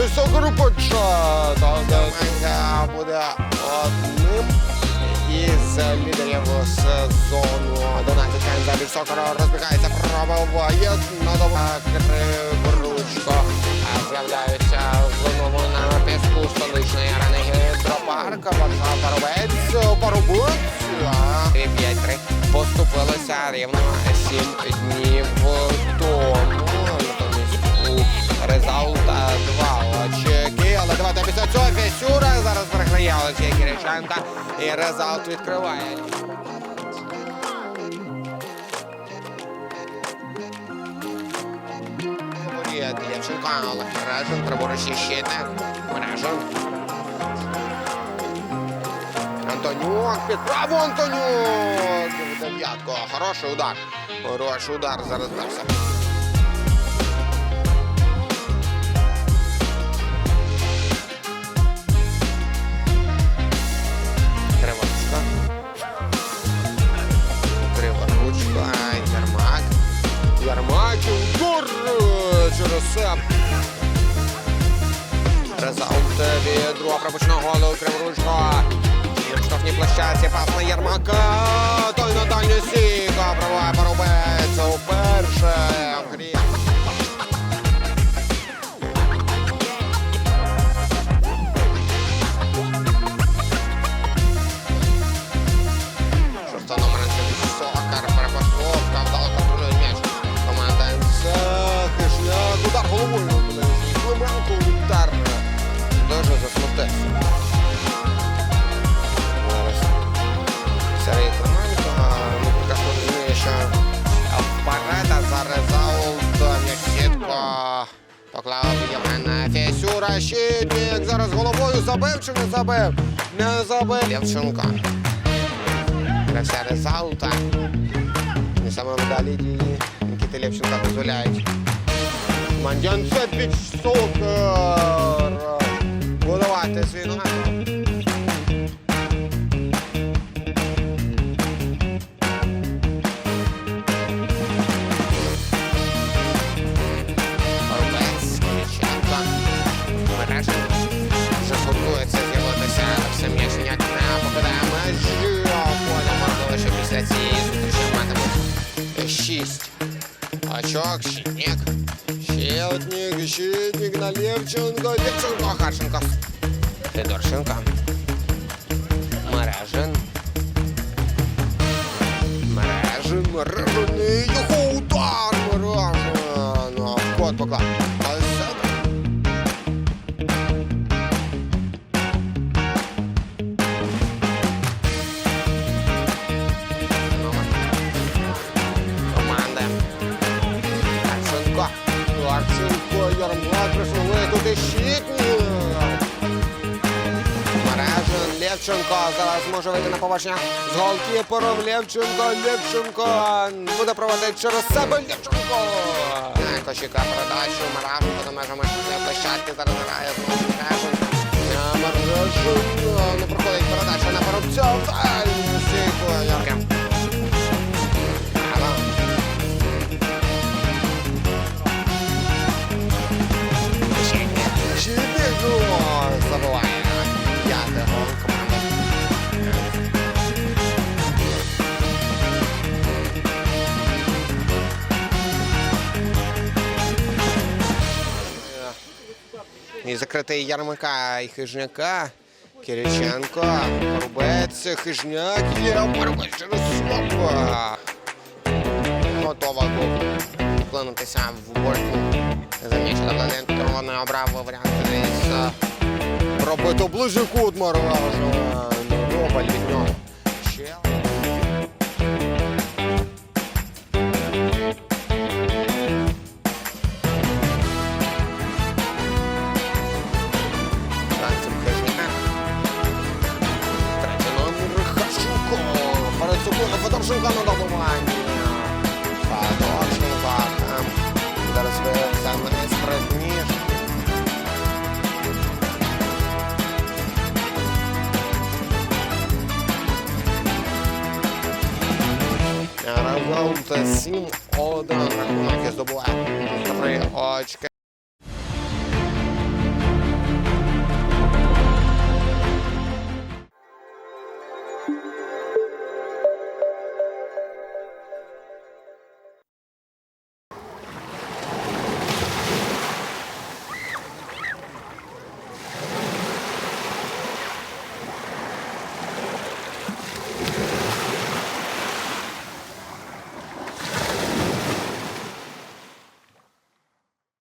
Високо початок. Мега буде одним із лідерів сезону. 11 за Високого розбігається, пробиває на дому Криворучко. З'являються знову на піску столичної арени гідропарка. Варшава Парубець, Парубець. 5-3 поступилися рівно 7 днів Кириченка і результат відкриває. Є Дєвченко, але Мережин, праворуч щитник. Мережин. Антонюк, під праву Антонюк. Дев'ятко, хороший удар. Хороший удар зараз себе. Результат від другого пропущеного голу Криворучка. І в штрафній площадці пас. Той на дальню стійку Засмутився. Зараз Сергій Клименко, ну, поки що розуміє, що вперед, а за результат м'яч сітко. Поклав Євген Фесюра, щитник, зараз головою забив чи не забив? Не забив. Левченко. Гравця резалта. І саме вдалі дії Нікіти Левченка дозволяють. Мандянцевич Сокар. Будувати свій номер. Парубець, Кириченко. Мережин. Вже готується з'явитися. Все м'яч ніяк не покидає межі. Поля можливо, що після цієї зустрічі матимуть шість очок. Щитник. Щитник, щитник на Левченко. Левченко, Харченко. Федорченко. Мережин. Мережин, мережин. Його удар. Мережин. Кот поклав. Ярмак, щитник. Левченко. Зараз може вийти на побачення з голкіпером Левченко, Левченко буде проводити через себе Левченко. Кощика передачу, Мережин за межами площадки. Зараз грає І закритий Ярмака і Хижняка. Кириченко, Рубець, Хижняк, є Парубець через Слопа. Готова тут вклинутися в борту. Замічено Владимир Червоний обрав варіант пробито ближній кут Марважа. para a assim sim, roda na curva que do buraco,